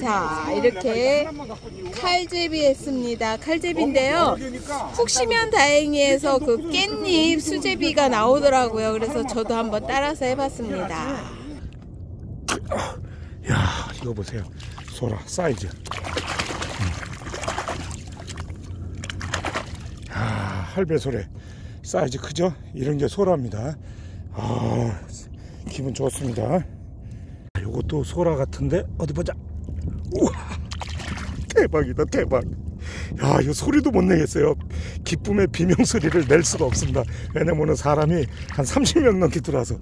자, 이렇게 칼제비 했습니다. 칼제비인데요. 푹 쉬면 다행히 해서 그 깻잎 수제비가 나오더라고요. 그래서 저도 한번 따라서 해봤습니다. 야 이거 보세요 소라 사이즈 야 할배소래 사이즈 크죠 이런 게 소라입니다 아 기분 좋습니다 요것도 소라 같은데 어디 보자 우와 대박이다 대박. 야 이거 소리도 못 내겠어요. 기쁨의 비명 소리를 낼 수가 없습니다. 왜냐면은 사람이 한 30명 넘게 들어와서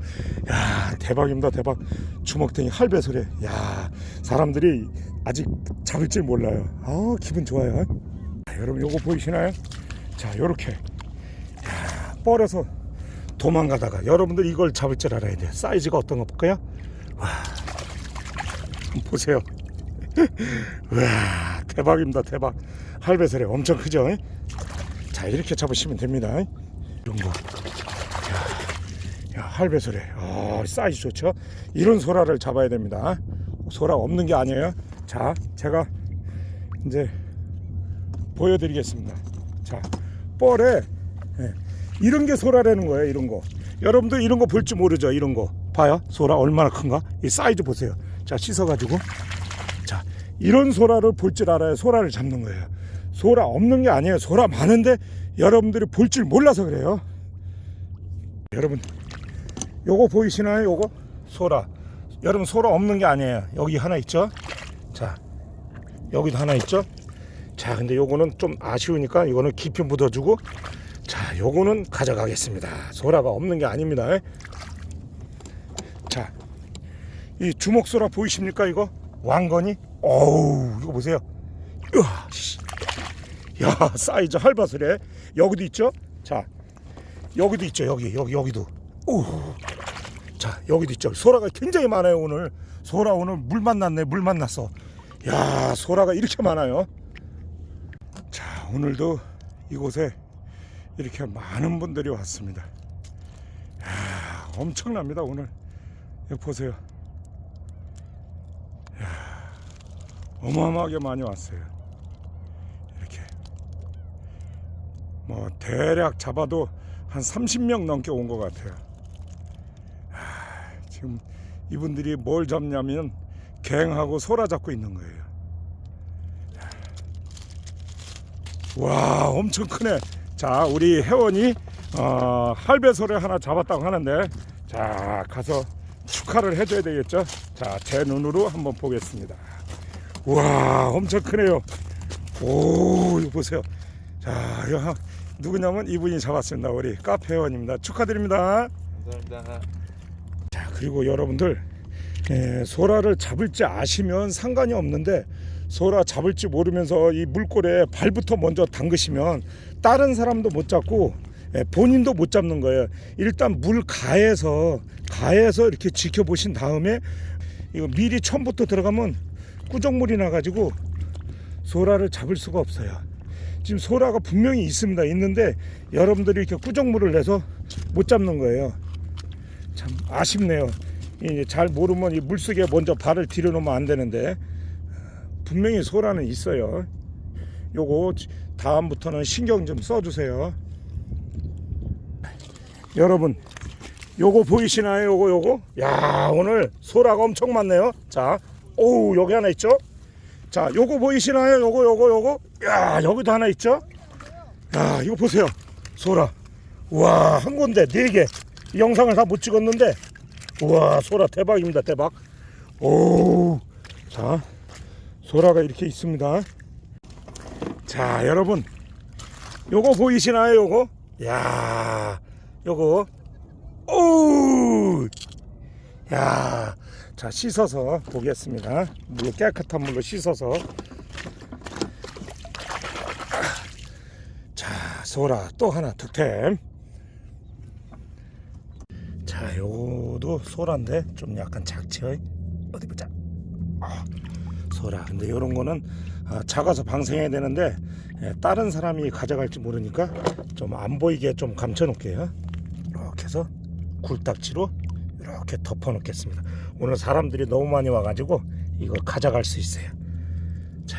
야 대박입니다 대박. 주먹탱이 할배 소리. 야 사람들이 아직 잡을 줄 몰라요. 아 기분 좋아요. 자, 여러분 요거 보이시나요? 자 요렇게. 야, 뻘에서 도망가다가 여러분들 이걸 잡을 줄 알아야 돼요. 사이즈가 어떤 거 볼까요? 와 보세요 와 대박입니다 대박. 할배소리 엄청 크죠? 자 이렇게 잡으시면 됩니다. 이런 거. 야, 야 할배소리 아 사이즈 좋죠? 이런 소라를 잡아야 됩니다. 소라 없는 게 아니에요. 자 제가 이제 보여드리겠습니다. 자 뻘에 예, 이런 게 소라라는 거예요 이런 거. 여러분들 이런 거 볼 줄 모르죠 이런 거. 봐요. 소라 얼마나 큰가? 이 사이즈 보세요. 자 씻어 가지고. 자 이런 소라를 볼 줄 알아야 소라를 잡는 거예요. 소라 없는 게 아니에요. 소라 많은데 여러분들이 볼 줄 몰라서 그래요. 여러분 요거 보이시나요? 요거? 소라. 여러분 소라 없는 게 아니에요. 여기 하나 있죠? 자 여기도 하나 있죠? 자 근데 요거는 좀 아쉬우니까 이거는 깊이 묻어주고 자 요거는 가져가겠습니다. 소라가 없는 게 아닙니다. 자 이 주먹소라 보이십니까 이거 왕건이? 어우 이거 보세요. 으아, 씨. 야 사이즈 할바스래. 여기도 있죠? 자 여기도 있죠 여기 여기 여기도. 오 자 여기도 있죠. 소라가 굉장히 많아요 오늘. 소라 오늘 물 만났네 물 만났어. 야 소라가 이렇게 많아요. 자 오늘도 이곳에 이렇게 많은 분들이 왔습니다. 야, 엄청납니다 오늘. 여기 보세요 어마어마하게 많이 왔어요. 이렇게. 뭐 대략 잡아도 한 30명 넘게 온 것 같아요. 아, 지금 이분들이 뭘 잡냐면 갱하고 소라 잡고 있는 거예요. 와 엄청 크네. 자 우리 회원이 어, 할배소를 하나 잡았다고 하는데 자 가서 축하를 해줘야 되겠죠? 자 제 눈으로 한번 보겠습니다 와 엄청 크네요 오 이거 보세요 자 이거 한- 누구냐면 이분이 잡았습니다 우리 카페 회원입니다 축하드립니다 감사합니다. 자 그리고 여러분들 에, 소라를 잡을지 아시면 상관이 없는데 소라 잡을지 모르면서 이 물골에 발부터 먼저 담그시면 다른 사람도 못 잡고 에, 본인도 못 잡는 거예요. 일단 물 가에서 가에서 이렇게 지켜보신 다음에 이거 미리 처음부터 들어가면 꾸정물이 나가지고 소라를 잡을 수가 없어요. 지금 소라가 분명히 있습니다. 있는데 여러분들이 이렇게 꾸정물을 내서 못 잡는 거예요. 참 아쉽네요. 이잘 모르면 이 물속에 먼저 발을 들여놓으면 안 되는데 분명히 소라는 있어요. 요거 다음부터는 신경 좀 써주세요. 여러분, 요거 보이시나요? 요거 요거? 야 오늘 소라가 엄청 많네요. 자, 오 여기 하나 있죠? 자, 요거 보이시나요? 요거 요거 요거? 야 여기도 하나 있죠? 야 이거 보세요, 소라. 와한 군데 네 개. 이 영상을 다 못 찍었는데 우와 소라 대박입니다 대박 오자 소라가 이렇게 있습니다 자 여러분 요거 보이시나요 요거 야 요거 오야 자 씻어서 보겠습니다 물 깨끗한 물로 씻어서 자 소라 또 하나 득템 자, 요거도 소라인데 좀 약간 작죠? 어디 보자. 아, 소라. 근데 요런 거는 아, 작아서 방생해야 되는데 예, 다른 사람이 가져갈지 모르니까 좀 안 보이게 좀 감춰 놓을게요. 이렇게 해서 굴딱지로 이렇게 덮어 놓겠습니다. 오늘 사람들이 너무 많이 와가지고 이걸 가져갈 수 있어요. 자,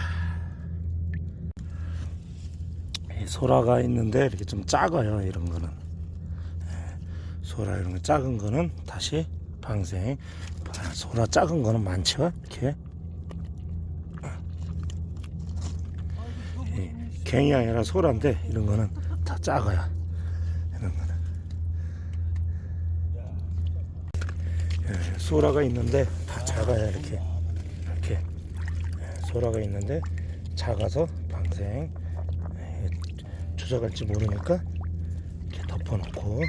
소라가 있는데 이렇게 좀 작아요 이런 거는. 예, 소라 이런 거 작은 거는 다시 방생. 아, 소라 작은 거는 많죠 이렇게. 예, 갱이 아니라 소라인데 이런 거는 다 작아요. 예, 소라가 있는데 다 작아요 이렇게 이렇게 예, 소라가 있는데 작아서 방생 예, 주저갈지 모르니까 이렇게 덮어놓고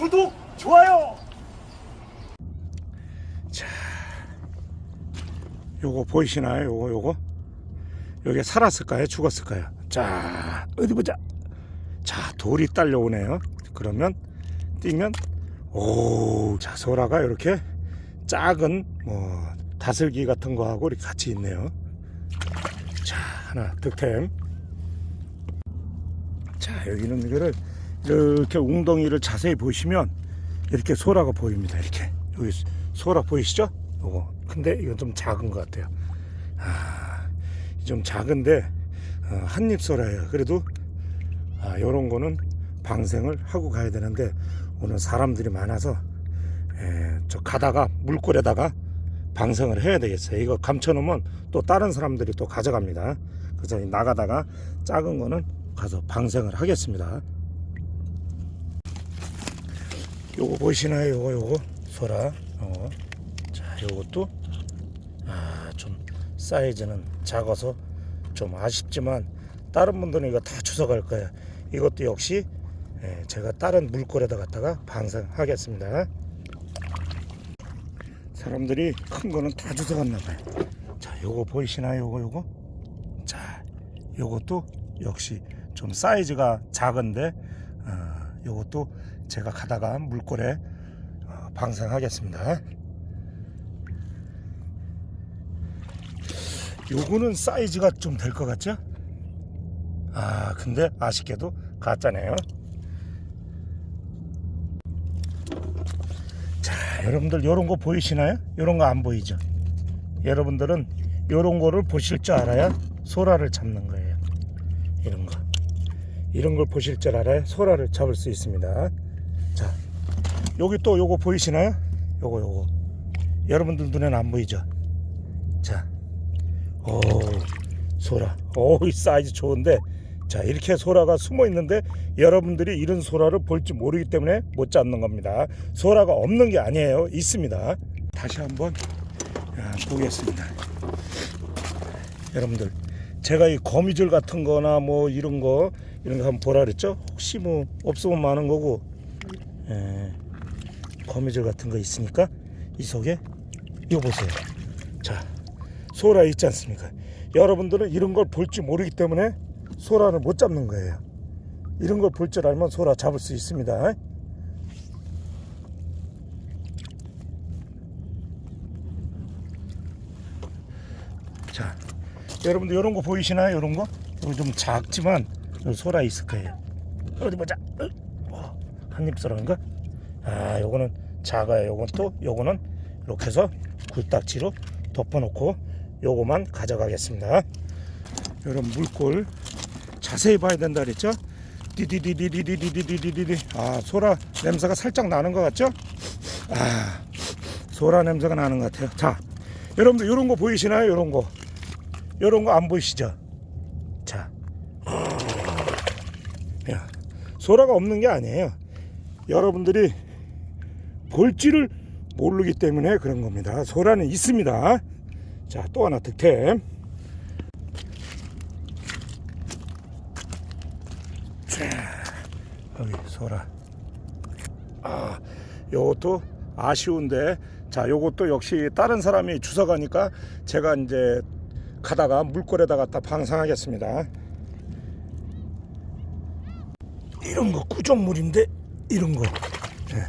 구독, 좋아요. 요거 보이시나요? 요거 요거 여기 살았을까요? 죽었을까요? 자 어디 보자. 자 돌이 딸려오네요. 그러면 뛰면 오 자 소라가 이렇게 작은 뭐 다슬기 같은 거하고 이렇게 같이 있네요. 자 하나 득템. 자 여기는 이거를 이렇게 웅덩이를 자세히 보시면 이렇게 소라가 보입니다. 이렇게 여기 소라 보이시죠? 요거 근데 이건 좀 작은 것 같아요. 아, 좀 작은데 어, 한입 소라예요. 그래도 아, 요런 거는 방생을 하고 가야 되는데 오늘 사람들이 많아서 에, 저 가다가 물골에다가 방생을 해야 되겠어요. 이거 감춰놓으면 또 다른 사람들이 또 가져갑니다. 그래서 나가다가 작은 거는 가서 방생을 하겠습니다. 요거 보이시나요? 요거 요거 소라. 요거. 자, 요것도 아, 좀 사이즈는 작아서 좀 아쉽지만 다른 분들은 이거 다 주워갈 거예요. 이것도 역시 예, 제가 다른 물골에다 갖다가 방생하겠습니다. 사람들이 큰 거는 다 주워갔나 봐요. 자, 요거 보이시나요? 요거 요거. 자, 요것도 역시 좀 사이즈가 작은데 어, 요것도 제가 가다가 물골에 어, 방생하겠습니다. 요거는 사이즈가 좀 될 것 같죠? 아 근데 아쉽게도 가짜네요 자 여러분들 요런 거 보이시나요? 요런 거 안 보이죠? 여러분들은 요런 거를 보실 줄 알아야 소라를 잡는 거예요 이런 거 이런 걸 보실 줄 알아야 소라를 잡을 수 있습니다 자 여기 또 요거 보이시나요? 요거 요거 여러분들 눈에는 안 보이죠? 자 오, 소라. 오, 이 사이즈 좋은데. 자, 이렇게 소라가 숨어 있는데 여러분들이 이런 소라를 볼지 모르기 때문에 못 잡는 겁니다. 소라가 없는 게 아니에요. 있습니다. 다시 한번 아, 보겠습니다. 여러분들, 제가 이 거미줄 같은 거나 뭐 이런 거, 이런 거 한번 보라 그랬죠? 혹시 뭐 없으면 많은 거고, 예, 거미줄 같은 거 있으니까 이 속에 이거 보세요. 자, 소라 있지 않습니까? 여러분들은 이런 걸 볼지 모르기 때문에 소라를 못 잡는 거예요. 이런 걸 볼 줄 알면 소라 잡을 수 있습니다. 자, 여러분들 이런 거 보이시나요? 이런 거? 좀 작지만 소라 있을 거예요. 어디 보자. 어, 한입 소라인가? 아, 요거는 작아요. 요건 또 요거는 이렇게 해서 굴딱지로 덮어놓고 요거만 가져가겠습니다. 이런 물골 자세히 봐야 된다 그랬죠? 디디디디디디디디디디 아 소라 냄새가 살짝 나는 것 같죠? 아 소라 냄새가 나는 것 같아요. 자 여러분들 이런 거 보이시나요? 이런 거 이런 거 안 보이시죠? 자 야, 소라가 없는 게 아니에요. 여러분들이 볼지를 모르기 때문에 그런 겁니다. 소라는 있습니다. 자, 또 하나 득템. 자, 여기 소라. 아, 요것도 아쉬운데, 자, 요것도 역시 다른 사람이 주워가니까 제가 이제 가다가 물골에다 갖다 방생하겠습니다. 이런 거 구정물인데, 이런 거. 네.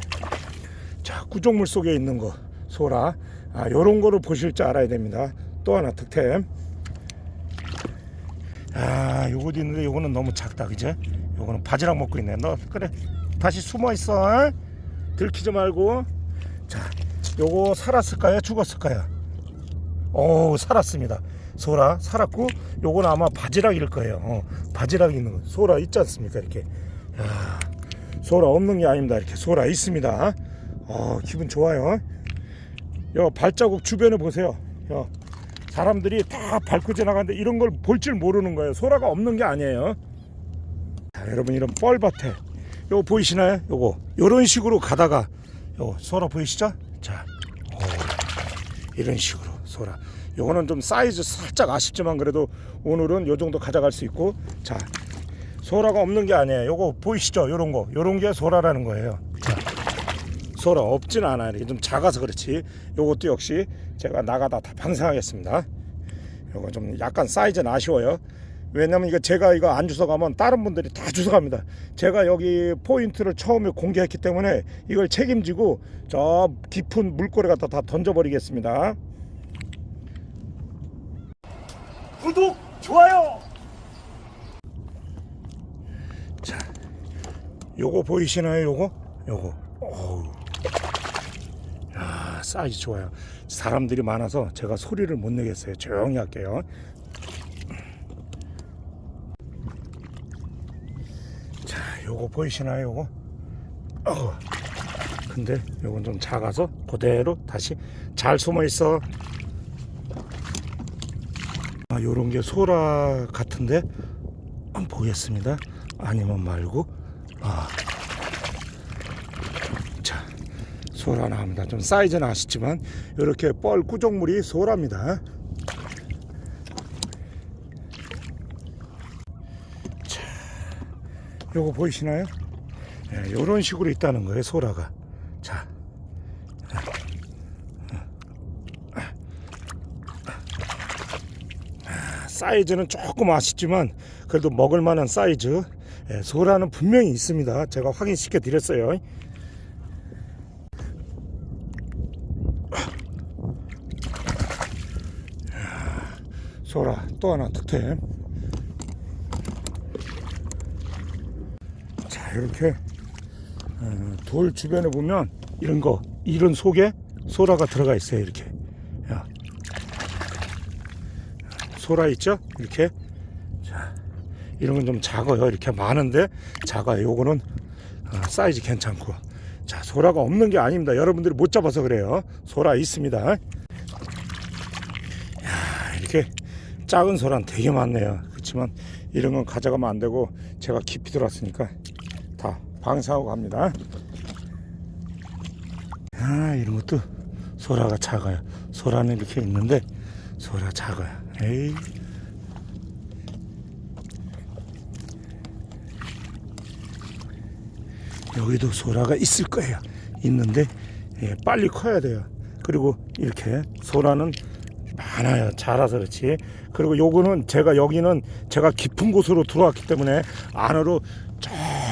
자, 구정물 속에 있는 거, 소라. 아, 요런 거를 보실 줄 알아야 됩니다. 또 하나 득템. 아, 요것도 있는데 요거는 너무 작다, 그죠? 요거는 바지락 먹고 있네. 너, 그래. 다시 숨어 있어. 어? 들키지 말고. 자, 요거 살았을까요? 죽었을까요? 오, 살았습니다. 소라 살았고 요건 아마 바지락일 거예요. 어, 바지락 있는 거. 소라 있지 않습니까? 이렇게. 야, 소라 없는 게 아닙니다. 이렇게 소라 있습니다. 어, 기분 좋아요. 요 발자국 주변에 보세요. 요 사람들이 다 밟고 지나가는데 이런 걸 볼 줄 모르는 거예요. 소라가 없는 게 아니에요. 자, 여러분 이런 뻘밭에 요거 보이시나요? 요거 요런 식으로 가다가 요 소라 보이시죠? 자, 오, 이런 식으로 소라. 요거는 좀 사이즈 살짝 아쉽지만 그래도 오늘은 요 정도 가져갈 수 있고 자 소라가 없는 게 아니에요. 요거 보이시죠? 요런 거 요런 게 소라라는 거예요. 자, 소라 없진 않아요. 이게 좀 작아서 그렇지. 요것도 역시 제가 나가다 다 방생하겠습니다. 요거 좀 약간 사이즈는 아쉬워요. 왜냐면 이거 제가 이거 안 주워가면 다른 분들이 다 주워갑니다. 제가 여기 포인트를 처음에 공개했기 때문에 이걸 책임지고 저 깊은 물고래 갖다 다 던져버리겠습니다. 구독, 좋아요. 자, 요거 보이시나요? 요거? 요거. 어우. 야, 사이즈 좋아요. 사람들이 많아서 제가 소리를 못 내겠어요. 조용히 할게요. 자, 요거 보이시나요? 요거? 어. 근데 요건 좀 작아서 그대로 다시 잘 숨어 있어. 아, 요런 게 소라 같은데 한번 보겠습니다. 아니면 말고 아. 자, 소라 나옵니다. 좀 사이즈는 아쉽지만 이렇게 뻘 구종물이 소라입니다. 요거 보이시나요? 예, 요런 식으로 있다는 거예요, 소라가. 자. 사이즈는 조금 아쉽지만 그래도 먹을 만한 사이즈 예, 소라는 분명히 있습니다. 제가 확인시켜 드렸어요. 소라 또 하나 득템. 이렇게 어, 돌 주변에 보면 이런 거 이런 속에 소라가 들어가 있어요. 이렇게. 야. 소라 있죠? 이렇게 자 이런 건 좀 작아요. 이렇게 많은데 작아요. 요거는 어, 사이즈 괜찮고 자 소라가 없는 게 아닙니다. 여러분들이 못 잡아서 그래요. 소라 있습니다. 야 이렇게 작은 소라는 되게 많네요. 그렇지만 이런 건 가져가면 안 되고 제가 깊이 들어왔으니까 다 방사하고 갑니다. 아 이런 것도 소라가 작아요. 소라는 이렇게 있는데 소라 작아요. 에이. 여기도 소라가 있을 거예요. 있는데 예, 빨리 커야 돼요. 그리고 이렇게 소라는 많아요. 자라서 그렇지. 그리고 요거는 제가 여기는 제가 깊은 곳으로 들어왔기 때문에 안으로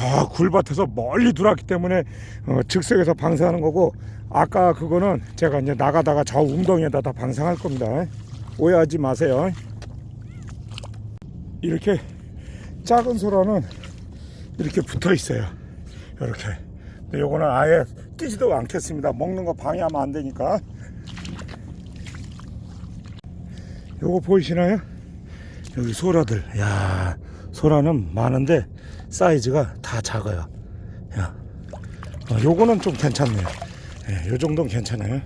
저 굴밭에서 멀리 들어왔기 때문에 어, 즉석에서 방생하는 거고 아까 그거는 제가 이제 나가다가 저 웅덩이에다 다 방생할 겁니다. 오해하지 마세요. 이렇게 작은 소라는 이렇게 붙어 있어요. 이렇게. 근데 요거는 아예 뛰지도 않겠습니다. 먹는 거 방해하면 안 되니까. 요거 보이시나요? 여기 소라들. 야, 소라는 많은데 사이즈가 다 작아요. 야, 어, 요거는 좀 괜찮네요. 예, 요 정도는 괜찮아요.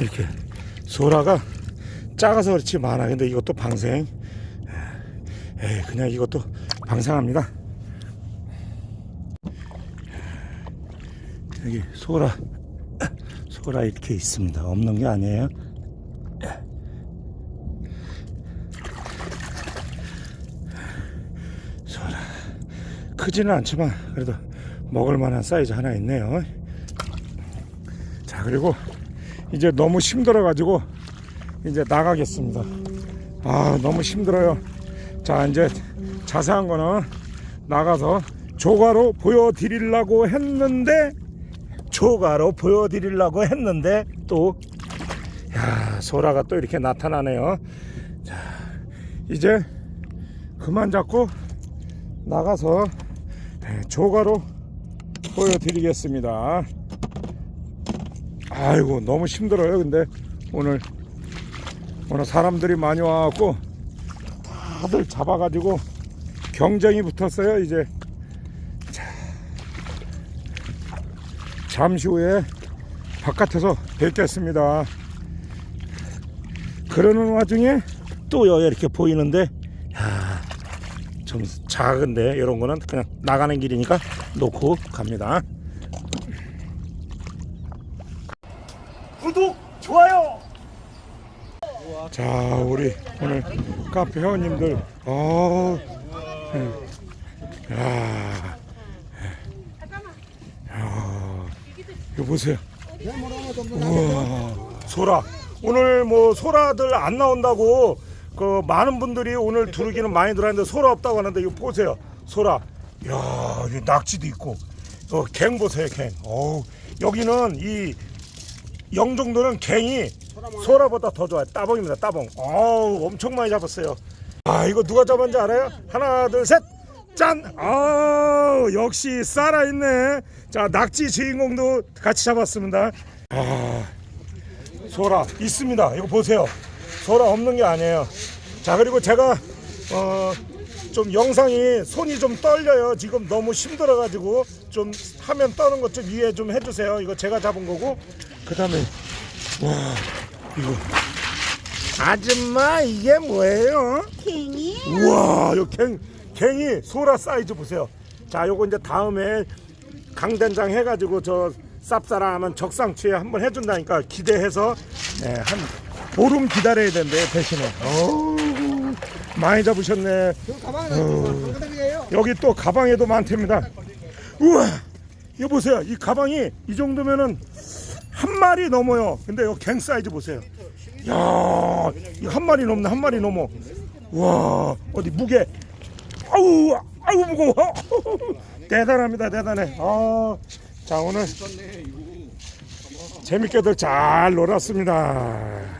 이렇게 소라가 작아서 그렇지 많아. 근데 이것도 방생. 에이, 그냥 이것도 방생합니다. 여기 소라, 소라 이렇게 있습니다. 없는 게 아니에요. 소라. 크지는 않지만 그래도 먹을 만한 사이즈 하나 있네요. 자, 그리고 이제 너무 힘들어 가지고 이제 나가겠습니다. 아 너무 힘들어요. 자 이제 자세한 거는 나가서 조가로 보여드리려고 했는데 조가로 보여드리려고 했는데 또 야, 소라가 또 이렇게 나타나네요. 자 이제 그만 잡고 나가서 네, 조가로 보여드리겠습니다. 아이고 너무 힘들어요. 근데 오늘 오늘 사람들이 많이 와갖고 다들 잡아가지고 경쟁이 붙었어요. 이제 자, 잠시 후에 바깥에서 뵙겠습니다. 그러는 와중에 또 여기 이렇게 보이는데 야, 좀 작은데 이런 거는 그냥 나가는 길이니까 놓고 갑니다. 구독, 좋아요. 자, 우리 오늘 카페 회원님들, 어, 예. 야, 야, 이거 보세요. 우와, 소라. 오늘 뭐 소라들 안 나온다고 그 많은 분들이 오늘 두르기는 많이 들어왔는데 소라 없다고 하는데 이거 보세요. 소라. 야, 이 낙지도 있고. 어, 갱 보세요, 갱. 어우, 여기는 이 영종도는 갱이 소라보다 더 좋아요. 따봉입니다. 따봉. 어우 엄청 많이 잡았어요. 아 이거 누가 잡았는지 알아요? 하나 둘 셋. 짠! 아 역시 살아있네. 자 낙지 주인공도 같이 잡았습니다. 아 소라 있습니다. 이거 보세요. 소라 없는 게 아니에요. 자 그리고 제가 어, 좀 영상이 손이 좀 떨려요. 지금 너무 힘들어가지고 좀 화면 떠는 것 좀 이해 좀 해주세요. 이거 제가 잡은 거고 그 다음에 와 이거 아줌마 이게 뭐예요? 갱이? 우와 요 갱, 갱이 소라 사이즈 보세요 자 요거 이제 다음에 강된장 해가지고 저 쌉싸라하면 적상추에 한번 해준다니까 기대해서 네, 한 보름 기다려야 된대 대신에 어우 많이 잡으셨네 어우, 여기 또 가방에도 많답니다 우와 이거 보세요 이 가방이 이 정도면은 한 마리 넘어요. 근데 이갱 사이즈 보세요. 야, 이거 한 마리 넘네, 한 마리 넘어. 와, 어디 무게? 아우, 아우 무거워. 대단합니다, 대단해. 아, 자 오늘 재밌게들 잘 놀았습니다.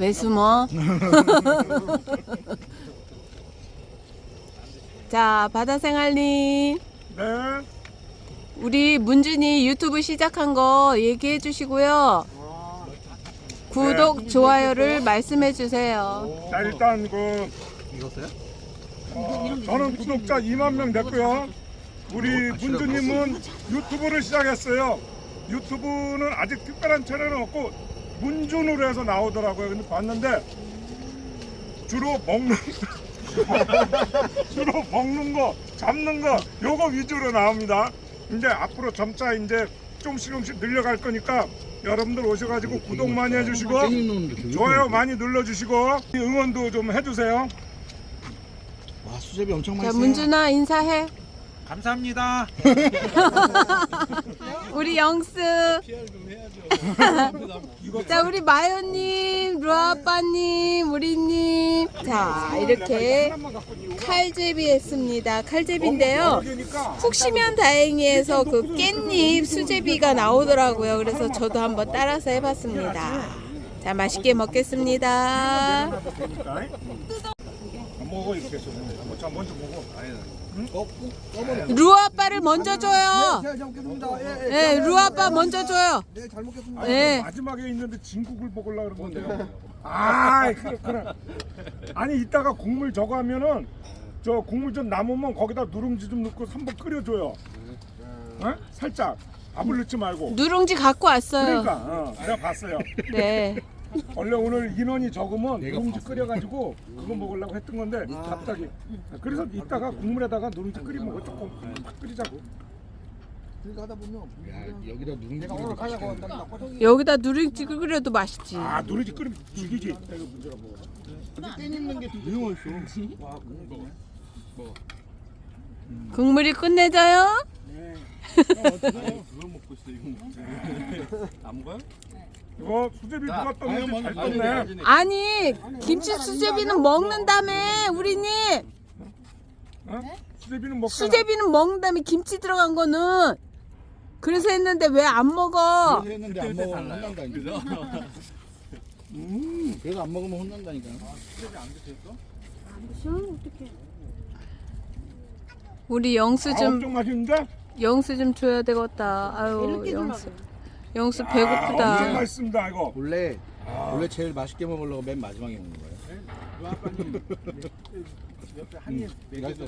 왜 숨어? 자, 바다생활님. 네, 우리 문준이 유튜브 시작한 거 얘기해 주시고요. 구독, 좋아요를 말씀해 주세요. 자 일단 그 어, 저는 구독자 2만 명 됐고요. 우리 문주님은 유튜브를 시작했어요. 유튜브는 아직 특별한 채널은 없고 문준으로 해서 나오더라고요. 근데 봤는데 주로 먹는 주로 먹는 거, 잡는 거 요거 위주로 나옵니다. 이제 앞으로 점차 이제 조금씩 조금씩 늘려갈 거니까 여러분들 오셔가지고 구독 많이 해주시고 좋아요 많이 눌러주시고 응원도 좀 해주세요. 와 수제비 엄청 자, 맛있어요. 문준아 인사해. 감사합니다. 우리 영스. 자, 우리 마요님, 루아빠님, 우리님. 자, 이렇게 칼제비 했습니다. 칼제비인데요. 푹 쉬면 다행히 해서 그 깻잎 수제비가 나오더라고요. 그래서 저도 한번 따라서 해봤습니다. 자, 맛있게 먹겠습니다. 먹어 이렇게 해서 자 먼저 먹어. 루아빠를 먼저 줘요. 네, 잘 먹겠습니다. 예, 예. 네, 루아빠 먼저 줘요. 네, 잘 먹겠습니다. 네. 마지막에 있는데 진국을 먹으려고 그러는데요. 아 그렇구나. 아니 이따가 국물 저거 하면은 저 국물 좀 남으면 거기다 누룽지 좀 넣고 한번 끓여줘요. 어? 살짝 밥을 넣지 말고. 누룽지 갖고 왔어요. 그러니까 어, 내가 봤어요. 네. 원래 오늘 인원이 적으면 누룽지 끓여가지고 그거 먹으려고 했던 건데 갑자기 그래서 이따가 국물에다가 누룽지 끓이 먹어 조금 팍 끓이자고. 그러니까 하다 보면 야, 여기다 누룽지 내가 오늘 가려고 한다. 여기다 누룽지 끓여도 맛있지. 아 누룽지 끓이면 죽이지. 깻 있는 게 되게 맛있어. 국물이 끝내줘요. 이거 수제비 누가 떴는지 잘 떴네. 아니 김치 수제비는 먹는다며 우리님 어? 수제비는 먹잖아. 수제비는 먹는다며 김치 들어간 거는 그래서 했는데 왜 안 먹어? 했는데 안 먹으면 혼난다니까. 음, 그래서 안 먹으면 혼난다니까. 우리 영수 아, 좀 엄청 맛있는데? 영수 좀 줘야 되겠다. 아유 영수. 영수 아, 엄청 배고프다. 맛있습니다 이거. 원래 원래 제일 맛있게 먹으려고 맨 마지막에 먹는 거예요. 옆에 한입 맛있어.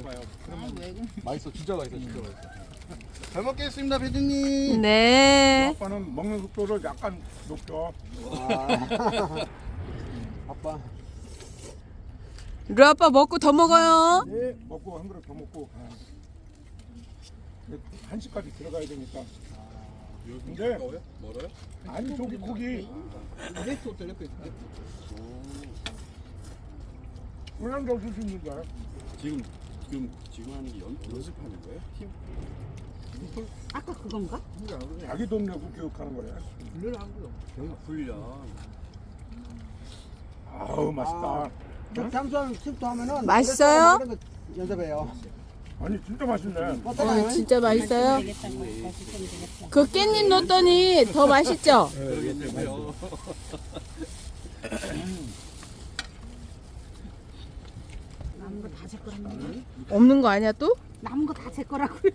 맛있어. 진짜 맛있어. 진짜 맛있어. 잘 먹겠습니다, 배드님. 네. 아빠는 먹는 속도를 약간 높여. 아빠. 루 아빠 먹고 더 먹어요. 네. 먹고 한 그릇 더 먹고. 한 시까지 들어가야 되니까. 근데 멀어요? 아니 저기 고기 레스 호텔 옆에 있어. 그냥 저기 주는 거야. 지금 지금 지금 하는 게 연, 연습하는 거예요? 팀? 아까 그건가? 자기 돈 내고 교육하는 거야. 훈련. 아우 맛있다. 장수하는 팁도 하면은 맛있어요? 연습해요. 아니 진짜 맛있네. 어, 진짜 맛있어요. 그 깻잎 넣었더니 더 맛있죠? 남은 거 다 제 거라고. 없는 거 아니야 또? 남은 거 다 제 거라고.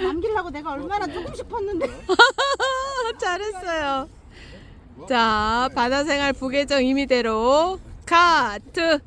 남기려고 내가 얼마나 조금씩 펐는데. 잘했어요. 자, 바다생활 부계정 임의대로 카트